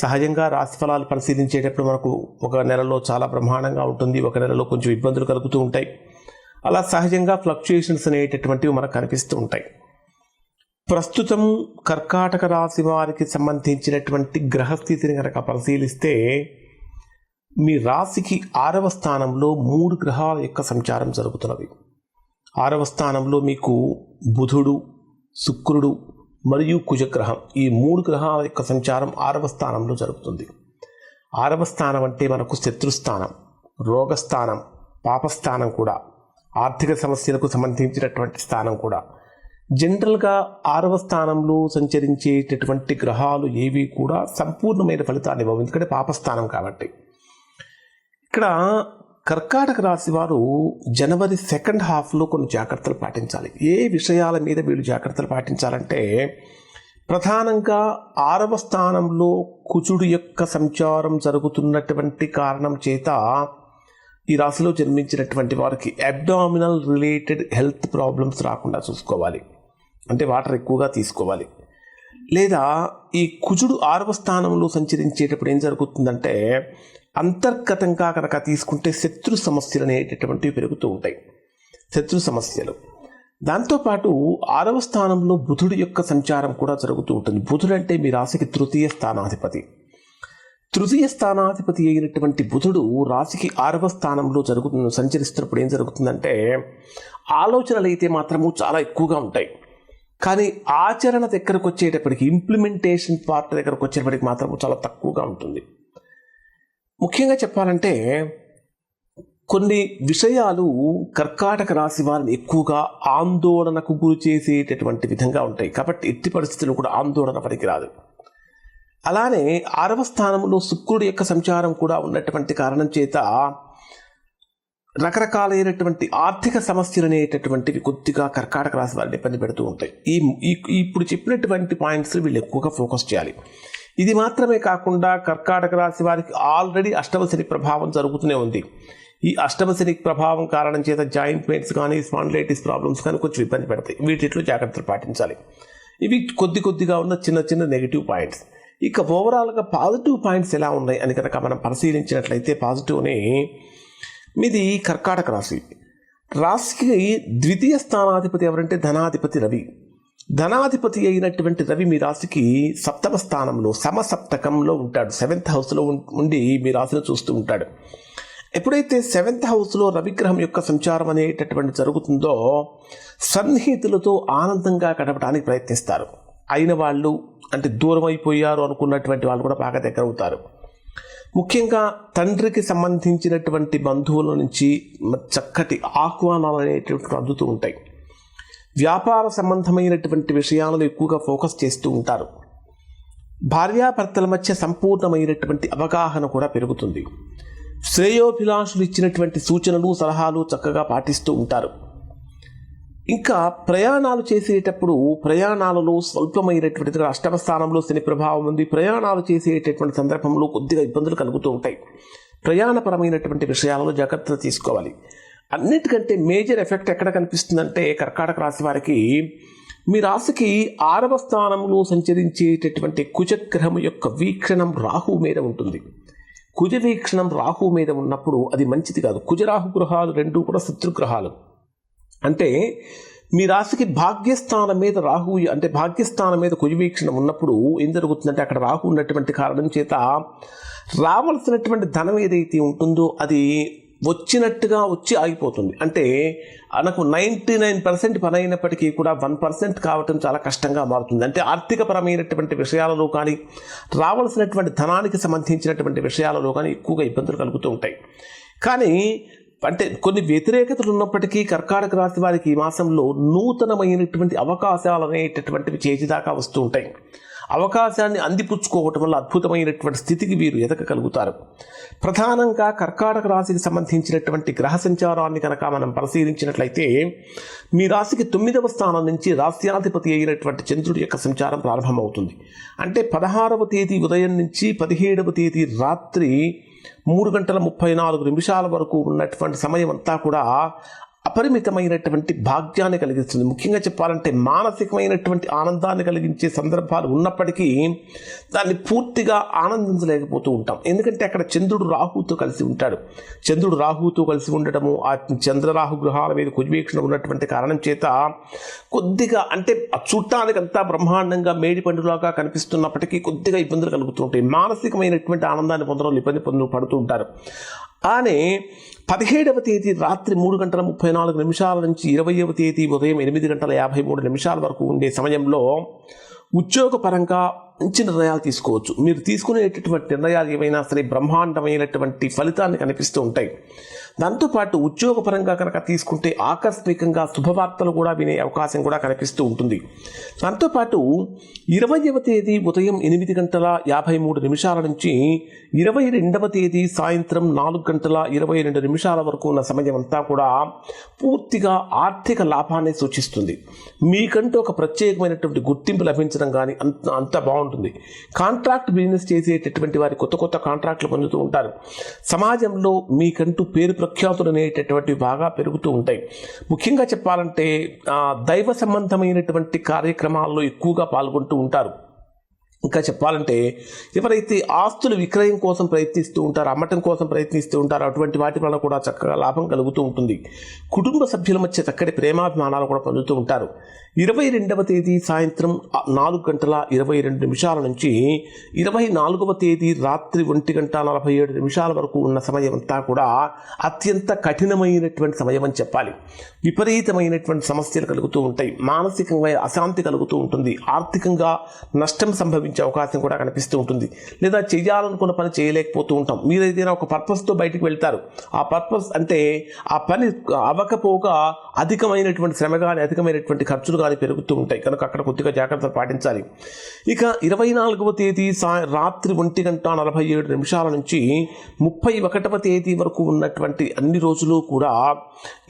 సహజంగా రాశి ఫలాలు పరిశీలించేటప్పుడు మనకు ఒక నెలలో చాలా బ్రహ్మాండంగా ఉంటుంది. ఒక నెలలో కొంచెం ఇబ్బందులు కలుగుతూ ఉంటాయి. అలా సహజంగా ఫ్లక్చుయేషన్స్ అనేటటువంటివి మనకు కనిపిస్తూ ఉంటాయి. ప్రస్తుతం కర్కాటక రాశి వారికి సంబంధించినటువంటి గ్రహస్థితిని కనుక పరిశీలిస్తే మీ రాశికి ఆరవ స్థానంలో మూడు గ్రహాల యొక్క సంచారం జరుగుతున్నది. ఆరవ స్థానంలో మీకు బుధుడు శుక్రుడు మరియు కుజగ్రహం. ఈ మూడు గ్రహాల యొక్క సంచారం ఆరవ స్థానంలో జరుగుతుంది. ఆరవ స్థానం అంటే మనకు శత్రుస్థానం రోగస్థానం పాపస్థానం కూడా ఆర్థిక సమస్యలకు సంబంధించినటువంటి స్థానం కూడా. జనరల్గా ఆరవ స్థానంలో సంచరించేటటువంటి గ్రహాలు ఏవి కూడా సంపూర్ణమైన ఫలితాన్ని ఇవ్వవు. ఎందుకంటే పాపస్థానం కాబట్టి. ఇక్కడ కర్కాటక రాశి వారు జనవరి సెకండ్ హాఫ్లో కొన్ని జాగ్రత్తలు పాటించాలి. ఏ విషయాల మీద వీళ్ళు జాగ్రత్తలు పాటించాలంటే ప్రధానంగా ఆరవ స్థానంలో కుచుడు యొక్క సంచారం జరుగుతున్నటువంటి కారణం చేత ఈ రాశిలో జన్మించినటువంటి వారికి అబ్డామినల్ రిలేటెడ్ హెల్త్ ప్రాబ్లమ్స్ రాకుండా చూసుకోవాలి. అంటే వాటర్ ఎక్కువగా తీసుకోవాలి. లేదా ఈ కుజుడు ఆరవ స్థానంలో సంచరించేటప్పుడు ఏం జరుగుతుందంటే అంతర్గతంగా కనుక తీసుకుంటే శత్రు సమస్యలు అనేటటువంటివి పెరుగుతూ ఉంటాయి. శత్రు సమస్యలు. దాంతోపాటు ఆరవ స్థానంలో బుధుడి యొక్క సంచారం కూడా జరుగుతూ ఉంటుంది. బుధుడు అంటే మీ రాశికి తృతీయ స్థానాధిపతి. తృతీయ స్థానాధిపతి అయినటువంటి బుధుడు రాశికి ఆరవ స్థానంలో జరుగుతున్న సంచరిస్తున్నప్పుడు ఏం జరుగుతుందంటే ఆలోచనలు అయితే మాత్రము చాలా ఎక్కువగా ఉంటాయి. కానీ ఆచరణ దగ్గరకు వచ్చేటప్పటికి ఇంప్లిమెంటేషన్ పార్ట్ దగ్గరకు వచ్చేటప్పటికి మాత్రం చాలా తక్కువగా ఉంటుంది. ముఖ్యంగా చెప్పాలంటే కొన్ని విషయాలు కర్కాటక రాశి వారిని ఎక్కువగా ఆందోళనకు గురి చేసేటటువంటి విధంగా ఉంటాయి. కాబట్టి ఎట్టి పరిస్థితులు కూడా ఆందోళన పనికిరాదు అలానే ఆరవ స్థానంలో శుక్రుడి యొక్క సంచారం కూడా ఉన్నటువంటి కారణం చేత రకరకాలైనటువంటి ఆర్థిక సమస్యలు అనేటటువంటివి కొద్దిగా కర్కాటక రాశి వారిని ఇబ్బంది పెడుతూ ఉంటాయి. ఈ ఇప్పుడు చెప్పినటువంటి పాయింట్స్ వీళ్ళు ఎక్కువగా ఫోకస్ చేయాలి. ఇది మాత్రమే కాకుండా కర్కాటక రాశి వారికి ఆల్రెడీ అష్టమశని ప్రభావం జరుగుతూనే ఉంది. ఈ అష్టమశని ప్రభావం కారణం చేత జాయింట్ పెయిన్స్ కానీ స్పాండిలైటిస్ ప్రాబ్లమ్స్ కానీ కొంచెం ఇబ్బంది పెడతాయి. వీటిలో జాగ్రత్తలు పాటించాలి. ఇవి కొద్ది కొద్దిగా ఉన్న చిన్న చిన్న నెగిటివ్ పాయింట్స్ ఇక ఓవరాల్గా పాజిటివ్ పాయింట్స్ ఎలా ఉన్నాయి అని కనుక మనం పరిశీలించినట్లయితే పాజిటివ్ని మీది కర్కాటక రాశి. రాశికి ద్వితీయ స్థానాధిపతి ఎవరంటే ధనాధిపతి రవి. ధనాధిపతి అయినటువంటి రవి మీ రాశికి సప్తమ స్థానంలో సమసప్తకంలో ఉంటాడు. సెవెంత్ హౌస్లో ఉం- ఉండి మీ రాశిని చూస్తూ ఉంటాడు. ఎప్పుడైతే సెవెంత్ హౌస్లో రవిగ్రహం యొక్క సంచారం అనేటటువంటి జరుగుతుందో సన్నిహితులతో ఆనందంగా గడపడానికి ప్రయత్నిస్తారు. అయిన వాళ్ళు అంటే దూరం అయిపోయారు అనుకున్నటువంటి వాళ్ళు కూడా బాగా దగ్గర అవుతారు ముఖ్యంగా తండ్రికి సంబంధించినటువంటి బంధువుల నుంచి చక్కటి ఆహ్వానాలు అనేటువంటి అందుతూ ఉంటాయి. వ్యాపార సంబంధమైనటువంటి విషయాలను ఎక్కువగా ఫోకస్ చేస్తూ ఉంటారు. భార్యాభర్తల మధ్య సంపూర్ణమైనటువంటి అవగాహన కూడా పెరుగుతుంది. శ్రేయోభిలాషులు ఇచ్చినటువంటి సూచనలు సలహాలు చక్కగా పాటిస్తూ ఉంటారు. ఇంకా ప్రయాణాలు చేసేటప్పుడు ప్రయాణాలలో స్వల్పమైనటువంటి అష్టమ స్థానంలో శని ప్రభావం ఉంది. ప్రయాణాలు చేసేటటువంటి సందర్భంలో కొద్దిగా ఇబ్బందులు కలుగుతూ ఉంటాయి. ప్రయాణపరమైనటువంటి విషయాలలో జాగ్రత్తలు తీసుకోవాలి. అన్నిటికంటే మేజర్ ఎఫెక్ట్ ఎక్కడ కనిపిస్తుందంటే కర్కాటక రాశి వారికి మీ రాశికి ఆరవ స్థానంలో సంచరించేటటువంటి కుజగ్రహం యొక్క వీక్షణం రాహు మీద ఉంటుంది. కుజ వీక్షణం రాహు మీద ఉన్నప్పుడు అది మంచిది కాదు. కుజరాహు గ్రహాలు రెండు కూడా శత్రుగ్రహాలు. అంటే మీ రాశికి భాగ్యస్థానం మీద రాహు అంటే భాగ్యస్థానం మీద కుజవీక్షణ ఉన్నప్పుడు ఏం జరుగుతుందంటే అక్కడ రాహు ఉన్నటువంటి కారణం చేత రావాల్సినటువంటి ధనం ఏదైతే ఉంటుందో అది వచ్చినట్టుగా వచ్చి ఆగిపోతుంది. అంటే మనకు నైంటీ నైన్ పర్సెంట్ పని అయినప్పటికీ కూడా వన్ పర్సెంట్ కావటం చాలా కష్టంగా మారుతుంది. అంటే ఆర్థికపరమైనటువంటి విషయాలలో కానీ రావాల్సినటువంటి ధనానికి సంబంధించినటువంటి విషయాలలో కానీ ఎక్కువగా ఇబ్బందులు కలుగుతూ ఉంటాయి. కానీ అంటే కొన్ని వ్యతిరేకతలు ఉన్నప్పటికీ కర్కాటక రాశి వారికి ఈ మాసంలో నూతనమైనటువంటి అవకాశాలు అనేటటువంటివి చేతిదాకా వస్తూ ఉంటాయి. అవకాశాన్ని అందిపుచ్చుకోవటం వల్ల అద్భుతమైనటువంటి స్థితికి వీరు ఎదగగలుగుతారు. ప్రధానంగా కర్కాటక రాశికి సంబంధించినటువంటి గ్రహ సంచారాన్ని కనుక మనం పరిశీలించినట్లయితే మీ రాశికి తొమ్మిదవ స్థానం నుంచి రాశ్యాధిపతి అయినటువంటి చంద్రుడి యొక్క సంచారం ప్రారంభమవుతుంది. అంటే పదహారవ తేదీ ఉదయం నుంచి పదిహేడవ తేదీ రాత్రి మూడు గంటల ముప్పై నాలుగు నిమిషాల వరకు ఉన్నటువంటి సమయం అంతా కూడా అపరిమితమైనటువంటి భాగ్యాన్ని కలిగిస్తుంది. ముఖ్యంగా చెప్పాలంటే మానసికమైనటువంటి ఆనందాన్ని కలిగించే సందర్భాలు ఉన్నప్పటికీ దాన్ని పూర్తిగా ఆనందించలేకపోతూ ఉంటాం. ఎందుకంటే అక్కడ చంద్రుడు రాహుతో కలిసి ఉంటాడు. చంద్రుడు రాహుతో కలిసి ఉండటము ఆ చంద్రరాహు గృహాల మీద కుజవీక్షణ ఉన్నటువంటి కారణం చేత కొద్దిగా అంటే చూడటానికి అంతా బ్రహ్మాండంగా మేడి పండులాగా కనిపిస్తున్నప్పటికీ కొద్దిగా ఇబ్బందులు కలుగుతూ ఉంటాయి. మానసికమైనటువంటి ఆనందాన్ని పొందడంలో ఇబ్బంది పొందు పడుతూ ఉంటారు. కానీ పదిహేడవ తేదీ రాత్రి మూడు గంటల ముప్పై నాలుగు నిమిషాల నుంచి ఇరవైవ తేదీ ఉదయం ఎనిమిది గంటల యాభై మూడు నిమిషాల వరకు ఉండే సమయంలో ఉద్యోగపరంగా మంచి నిర్ణయాలు తీసుకోవచ్చు. మీరు తీసుకునేటటువంటి నిర్ణయాలు ఏమైనా సరే బ్రహ్మాండమైనటువంటి ఫలితాన్ని కనిపిస్తూ ఉంటాయి. దాంతోపాటు ఉద్యోగపరంగా కనుక తీసుకుంటే ఆకస్మికంగా శుభవార్తలు కూడా వినే అవకాశం కూడా కనిపిస్తూ ఉంటుంది. దాంతోపాటు ఇరవైవ తేదీ ఉదయం ఎనిమిది గంటల యాభై మూడు నిమిషాల నుంచి ఇరవై రెండవ తేదీ సాయంత్రం నాలుగు గంటల ఇరవై రెండు నిమిషాల వరకు ఉన్న సమయం అంతా కూడా పూర్తిగా ఆర్థిక లాభాన్ని సూచిస్తుంది. మీకంటూ ఒక ప్రత్యేకమైనటువంటి గుర్తింపు లభించడం కానీ అంత అంత బాగుంటుంది. ఉంటుంది కాంట్రాక్ట్ బిజినెస్ చేసేటటువంటి వారి కొత్త కొత్త కాంట్రాక్ట్లు పొందుతూ ఉంటారు. సమాజంలో మీకంటూ పేరు ప్రఖ్యాతులు అనేటటువంటివి బాగా పెరుగుతూ ఉంటాయి. ముఖ్యంగా చెప్పాలంటే దైవ సంబంధమైనటువంటి కార్యక్రమాల్లో ఎక్కువగా పాల్గొంటూ ఉంటారు. ఇంకా చెప్పాలంటే ఎవరైతే ఆస్తుల విక్రయం కోసం ప్రయత్నిస్తూ ఉంటారు అమ్మటం కోసం ప్రయత్నిస్తూ ఉంటారు అటువంటి వాటి వల్ల కూడా చక్కగా లాభం కలుగుతూ ఉంటుంది. కుటుంబ సభ్యుల మధ్య చక్కటి ప్రేమాభిమానాలు కూడా పొందుతూ ఉంటారు. ఇరవై రెండవ తేదీ సాయంత్రం నాలుగు గంటల ఇరవై రెండు నిమిషాల నుంచి ఇరవై నాలుగవ తేదీ రాత్రి ఒంటి గంట నలభై ఏడు నిమిషాల వరకు ఉన్న సమయం అంతా కూడా అత్యంత కఠినమైనటువంటి సమయం అని చెప్పాలి. విపరీతమైనటువంటి సమస్యలు కలుగుతూ ఉంటాయి. మానసికంగా అశాంతి కలుగుతూ ఉంటుంది. ఆర్థికంగా నష్టం సంభవి సంభవించే అవకాశం కూడా కనిపిస్తూ ఉంటుంది. లేదా చేయాలనుకున్న పని చేయలేకపోతూ ఉంటాం. మీరు ఏదైనా ఒక పర్పస్తో బయటికి వెళ్తారు. ఆ పర్పస్ అంటే ఆ పని అవ్వకపోగా అధికమైనటువంటి శ్రమ కానీ అధికమైనటువంటి ఖర్చులు కానీ పెరుగుతూ ఉంటాయి. కనుక అక్కడ కొద్దిగా జాగ్రత్తలు పాటించాలి. ఇక ఇరవై నాలుగవ తేదీ సా రాత్రి ఒంటి గంట నలభై ఏడు నిమిషాల నుంచి ముప్పై ఒకటవ తేదీ వరకు ఉన్నటువంటి అన్ని రోజులు కూడా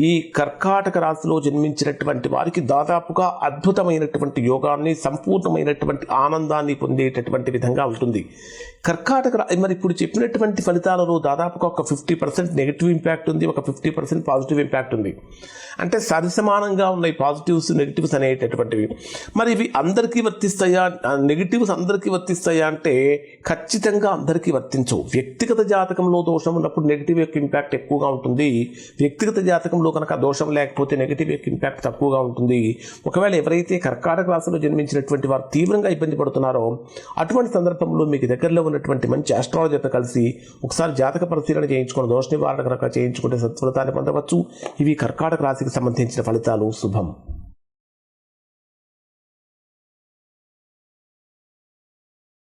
ఈ కర్కాటక రాశిలో జన్మించినటువంటి వారికి దాదాపుగా అద్భుతమైనటువంటి యోగాన్ని సంపూర్ణమైనటువంటి ఆనందాన్ని పొందేటటువంటి విధంగా ఉంటుంది. కర్కాటక మరి ఇప్పుడు చెప్పినటువంటి ఫలితాలలో దాదాపుగా ఒక ఫిఫ్టీ పర్సెంట్ నెగిటివ్ ఇంపాక్ట్ ఉంది ఒక ఫిఫ్టీ పర్సెంట్ పాజిటివ్ ఇంపాక్ట్ ఉంది. అంటే సరిసమానంగా ఉన్నాయి పాజిటివ్స్ నెగిటివ్స్ అనేటటువంటివి. మరి ఇవి అందరికీ వర్తిస్తాయా? నెగిటివ్స్ అందరికీ వర్తిస్తాయా అంటే ఖచ్చితంగా అందరికీ వర్తించవు. వ్యక్తిగత జాతకంలో దోషం ఉన్నప్పుడు నెగిటివ్ యొక్క ఇంపాక్ట్ ఎక్కువగా ఉంటుంది. వ్యక్తిగత జాతకంలో కనుక దోషం లేకపోతే నెగిటివ్ యొక్క ఇంపాక్ట్ తక్కువగా ఉంటుంది. ఒకవేళ ఎవరైతే కర్కాటక రాశిలో జన్మించినటువంటి వారు తీవ్రంగా ఇబ్బంది పడుతున్నారో అటువంటి సందర్భంలో మీకు దగ్గరలో ఉన్నటువంటి మంచి ఆస్ట్రాలజీతో కలిసి ఒకసారి జాతక పరిశీలన చేయించుకుని దోష నివారణ కనుక చేయించుకుంటే సత్ఫలితాన్ని పొందవచ్చు. ఇవి కర్కాటక రాశికి సంబంధించిన ఫలితాలు. శుభం.